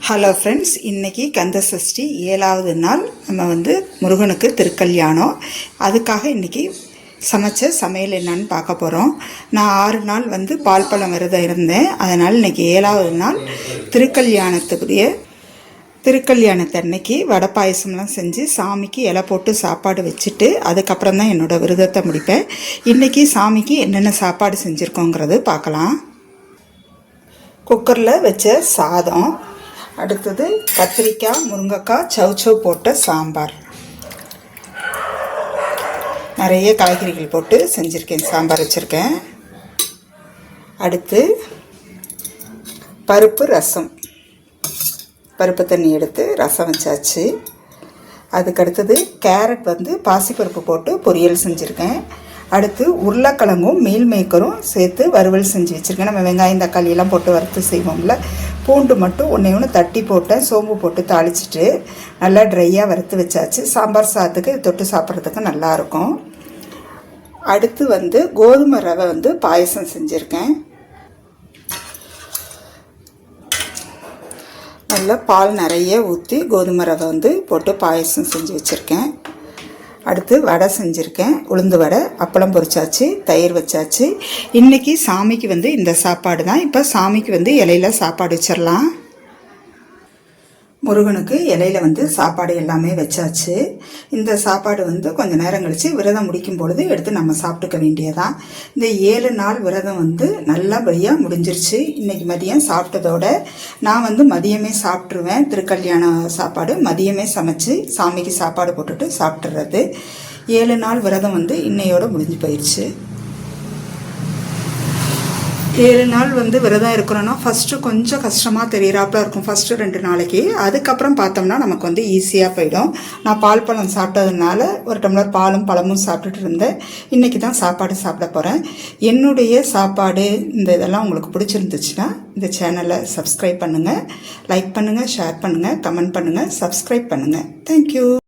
Hello friends இன்றைக்கி கந்த சஷ்டி ஏழாவது நாள். நம்ம வந்து முருகனுக்கு திருக்கல்யாணம். அதுக்காக இன்றைக்கி சமைச்ச சமையல் என்னன்னு பார்க்க போகிறோம் நான் ஆறு நாள் வந்து பால் பழம் விரதம் இருந்தேன். அதனால் இன்றைக்கி ஏழாவது நாள் திருக்கல்யாணத்துக்குரிய திருக்கல்யாணத்தன்னைக்கு வடை பாயசம்லாம் செஞ்சு சாமிக்கு இலை போட்டு சாப்பாடு வச்சுட்டு அதுக்கப்புறம் தான் என்னோடய விரதத்தை முடிப்பேன். இன்றைக்கி சாமிக்கு என்னென்ன சாப்பாடு செஞ்சுருக்கோங்கிறது பார்க்கலாம். குக்கரில் வச்ச சாதம் அடுத்தது கத்திரிக்காய் முருங்கைக்காய் சவுச்சவ் போட்ட சாம்பார். நிறைய காய்கறிகள் போட்டு செஞ்சுருக்கேன் சாம்பார் வச்சுருக்கேன். அடுத்து பருப்பு ரசம். பருப்பு தண்ணி எடுத்து ரசம் வச்சாச்சு. அதுக்கு அடுத்தது கேரட் வந்து பாசிப்பருப்பு போட்டு பொரியல் செஞ்சுருக்கேன். அடுத்து உருளைக்கிழங்கும் மீல் மேக்கரும் சேர்த்து வறுவல் செஞ்சு வச்சுருக்கேன். நம்ம வெங்காயம் தக்காளி எல்லாம் போட்டு வறுத்து செய்வோம்ல. பூண்டு மட்டும் ஒன்றே ஒன்று தட்டி போட்டேன் சோம்பு போட்டு தாளிச்சிட்டு நல்லா ட்ரையாக வறுத்து வச்சாச்சு. சாம்பார் சாதத்துக்கு இது தொட்டு சாப்பிட்றதுக்கு நல்லாயிருக்கும் அடுத்து வந்து கோதுமை ரவை வந்து பாயசம் செஞ்சுருக்கேன். நல்லா பால் நிறைய ஊற்றி கோதுமை ரவை வந்து போட்டு பாயசம் செஞ்சு வச்சுருக்கேன். அடுத்து வடை செஞ்சுருக்கேன். உளுந்து வடை அப்பளம் பொரிச்சாச்சு தயிர் வச்சாச்சு. இன்றைக்கி சாமிக்கு வந்து இந்த சாப்பாடு தான். இப்போ சாமிக்கு வந்து இலையில சாப்பாடு வச்சிடலாம் முருகனுக்கு இலையில வந்து சாப்பாடு எல்லாமே வச்சாச்சு. இந்த சாப்பாடு வந்து கொஞ்சம் நேரம் கழித்து விரதம் முடிக்கும் பொழுது எடுத்து நம்ம சாப்பிட்டுக்க வேண்டியதான் இந்த ஏழு நாள் விரதம் வந்து நல்லபடியாக முடிஞ்சிருச்சு. இன்றைக்கி மதியம் சாப்பிட்டதோட நான் வந்து மதியமே சாப்பிட்ருவேன் திருக்கல்யாண சாப்பாடு மதியமே சமைச்சு சாமிக்கு சாப்பாடு போட்டுட்டு சாப்பிட்றது ஏழு நாள் விரதம் வந்து இன்னையோட முடிஞ்சு போயிடுச்சு ஏழு நாள் வந்து விரதம் இருக்கிறோன்னா ஃபஸ்ட்டு கொஞ்சம் கஷ்டமாக தெரியறாப்புல இருக்கும் ஃபஸ்ட்டு ரெண்டு நாளைக்கு. அதுக்கப்புறம் பார்த்தோம்னா நமக்கு வந்து ஈஸியாக போயிடும். நான் பால் பழம் சாப்பிட்டதுனால ஒரு டம்ளர் பாலும் பழமும் சாப்பிட்டுட்டு இருந்தேன். இன்றைக்கி தான் சாப்பாடு சாப்பிட போகிறேன் என்னுடைய சாப்பாடு இந்த இதெல்லாம் உங்களுக்கு பிடிச்சிருந்துச்சுன்னா இந்த சேனலை சப்ஸ்கிரைப் பண்ணுங்கள் லைக் பண்ணுங்கள் ஷேர் பண்ணுங்கள் கமெண்ட் பண்ணுங்கள் சப்ஸ்கிரைப் பண்ணுங்கள் தேங்க்யூ